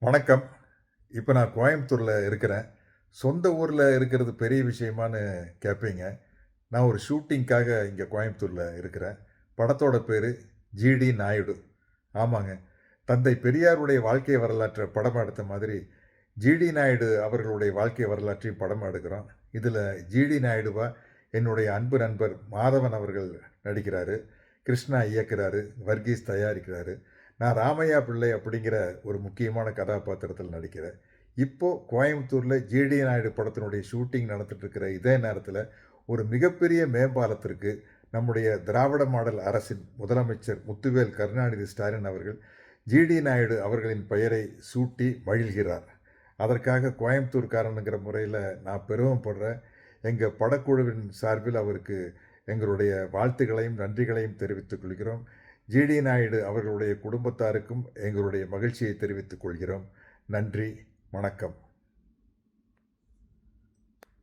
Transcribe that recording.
வணக்கம். இப்போ நான் கோயம்புத்தூரில் இருக்கிறேன். சொந்த ஊரில் இருக்கிறது பெரிய விஷயமான்னு கேட்பீங்க நான் ஒரு ஷூட்டிங்க்காக இங்கே கோயம்புத்தூரில் இருக்கிறேன். படத்தோட பேர் ஜிடி நாயுடு. ஆமாங்க. தந்தை பெரியாருடைய வாழ்க்கை வரலாற்றை படம் எடுத்த மாதிரி ஜிடி நாயுடு அவர்களுடைய வாழ்க்கை வரலாற்றையும் படம் எடுக்கிறோம். இதில் ஜிடி நாயுடுவா என்னுடைய அன்பு நண்பர் மாதவன் அவர்கள் நடிக்கிறாரு. கிருஷ்ணா இயக்கிறாரு. வர்கீஸ் தயாரிக்கிறாரு. நான் ராமையா பிள்ளை அப்படிங்கிற ஒரு முக்கியமான கதாபாத்திரத்தில் நடிக்கிறேன். இப்போது கோயம்புத்தூரில் ஜிடி நாயுடு படத்தினுடைய ஷூட்டிங் நடந்துட்டு இருக்கிற இதே நேரத்தில் ஒரு மிகப்பெரிய மேம்பாலத்திற்கு நம்முடைய திராவிட மாடல் அரசின் முதலமைச்சர் முத்துவேல் கருணாநிதி ஸ்டாலின் அவர்கள் ஜிடி நாயுடு அவர்களின் பெயரை சூட்டி மகிழ்கிறார். அதற்காக கோயம்புத்தூர்காரனுங்கிற முறையில் நான் பெருமைப்படுறேன். எங்கள் படக்குழுவின் சார்பில் அவருக்கு எங்களுடைய வாழ்த்துக்களையும் நன்றிகளையும் தெரிவித்துக் கொள்கிறோம். ஜிடி நாயுடு அவர்களுடைய குடும்பத்தாருக்கும் எங்களுடைய மகிழ்ச்சியை தெரிவித்துக் கொள்கிறோம். நன்றி வணக்கம்.